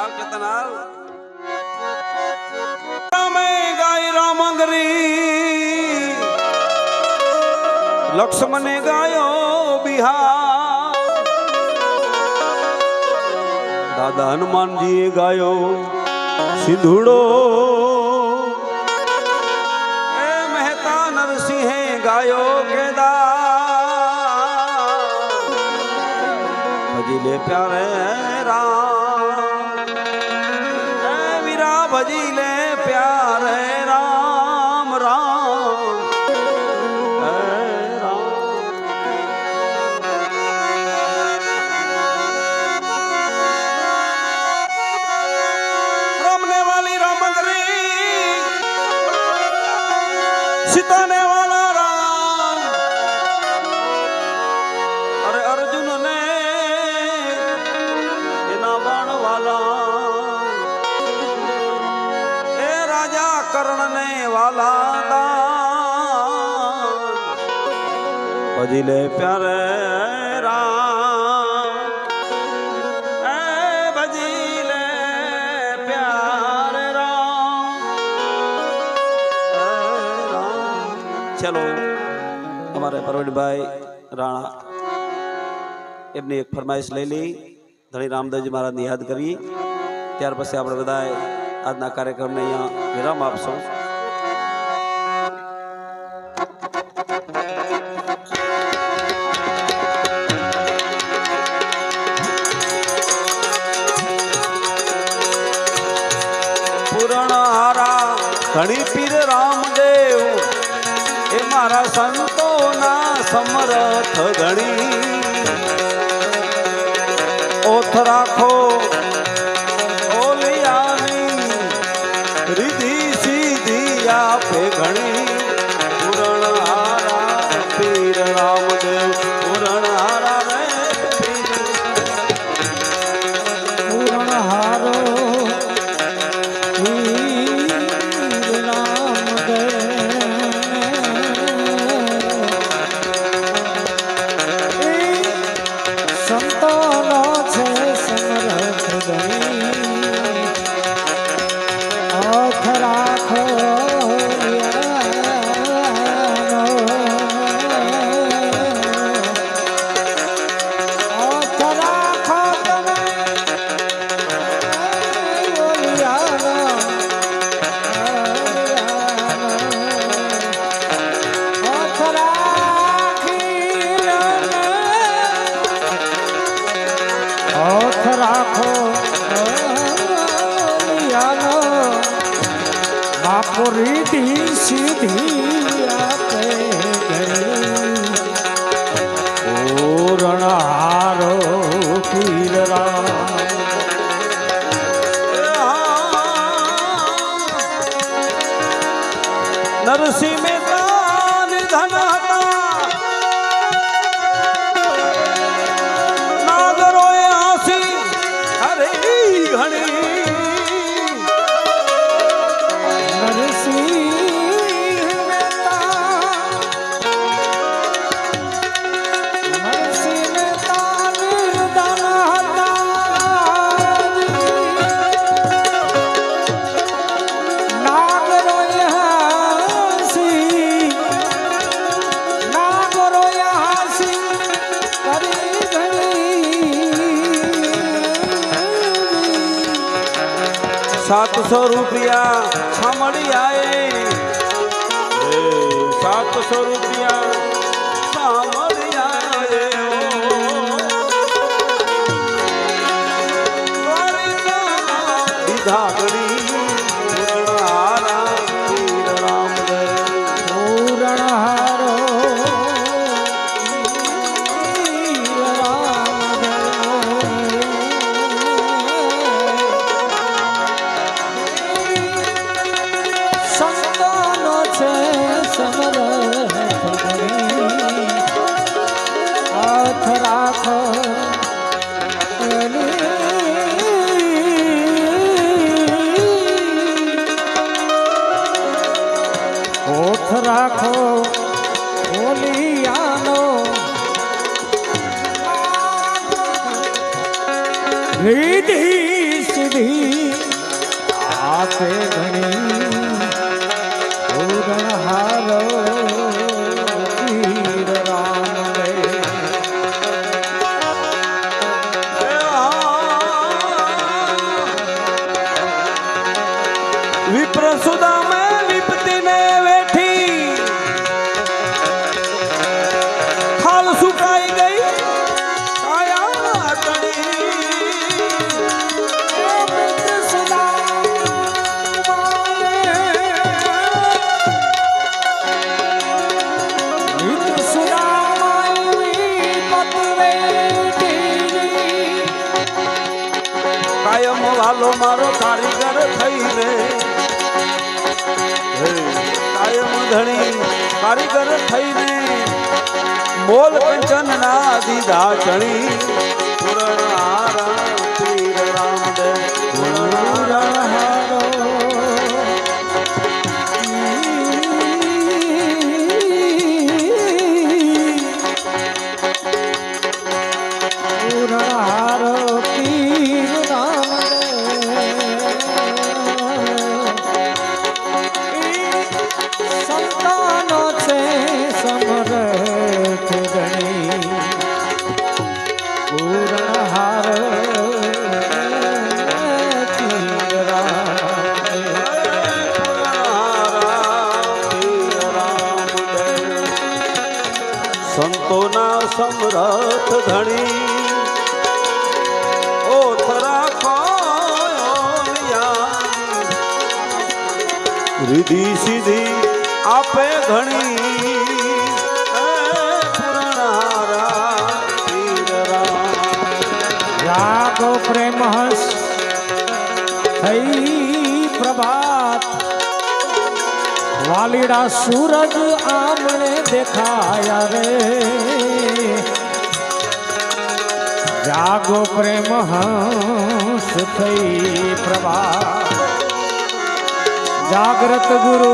नाल कहता नाल गाय रामंगरी। लक्ष्मण ने गायो बिहार। दादा हनुमान जी गायो सिंधुड़ो मेहता नरसिंह गायो केदार। ले प्यारे સીતાને વાલા રામ અરે અર્જુન ને એના બાણ વાલા એ રાજા કર્ણ ને વાલા ભજી પ્યારે રામ અમારે પરવીનભાઈ રાણા એમની એક ફરમાઈશ લઈ લઈ ધણી રામદેવજી મહારાજને યાદ કરી ત્યાર પછી આપણે બધાએ આજના કાર્યક્રમને અહીંયા વિરામ આપશું પુરાણ હારા ધણી પીર રામદેવ એ મારા સંતોના સમરથ ગણી. ઓથ રાખો રાખો. બાપુરી ધી સીધી આપે નરસિંહ મેદાન ધન હતા. સાતસો રૂપિયા છામડી આએ સાતસો રૂપિયા. ઓથ રાખો ઓલિયાનો. રીધી સીધી આપે ઘણી. કાયમ મારો કારીગર થઈ રે. હે, કાયમ ધણી કારીગર થઈને મોલ કંચન ના દીધા ચણી. સંતાનો છે સમરથ ગણી પૂરણ હાર સંતોના સમરથ ધણી. રીધી સીધી આપે ઘણી હે પુરણારા પીરરા જાગો પ્રેમ હસ થઈ પ્રભાત વાલીડા સૂરજ આમણે દેખાયા રે જાગો પ્રેમ હંસ થઈ પ્રભાત જાગ્રત ગુરુ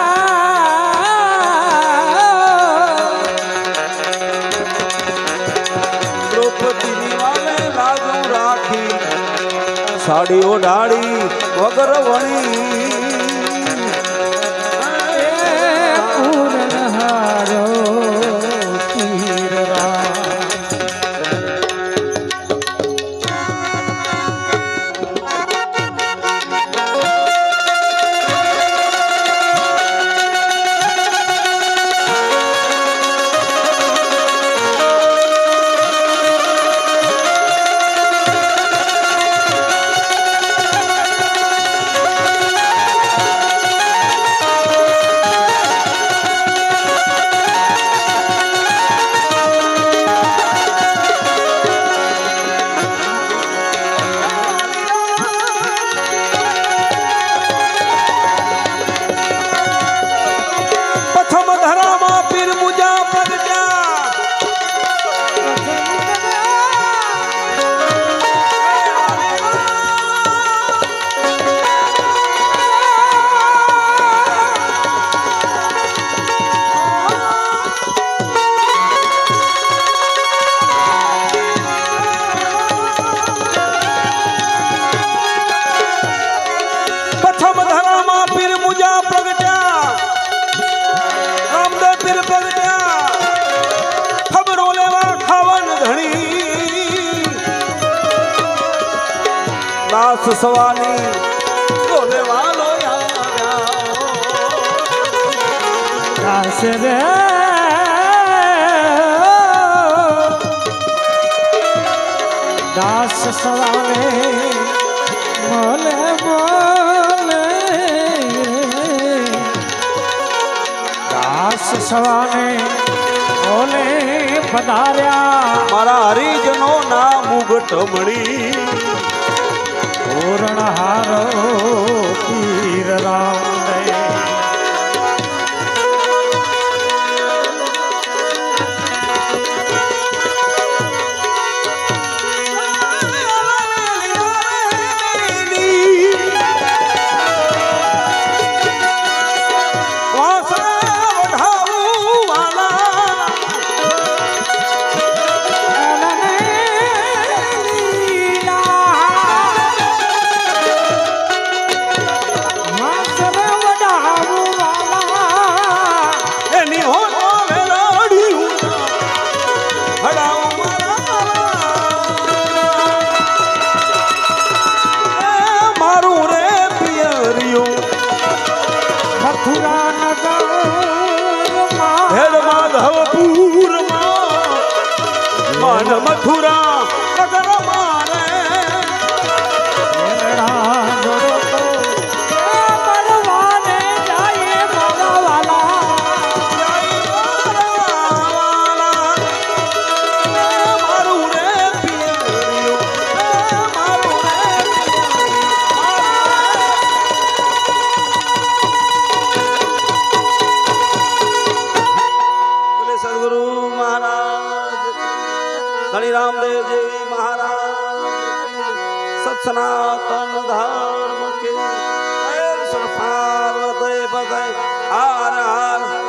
સાડી ઓઢાડી વગર વણી. સવાની ડોલે વાલો દાસ રે. દાસ સવારે મોલે મોલે દાસ સવાલે બોલે પધાર્યા. મારા હરિજનો ના મુગટ મળી. પૂરણ હારો મથુરા નગર મારે પાર્વતી પતય હર હર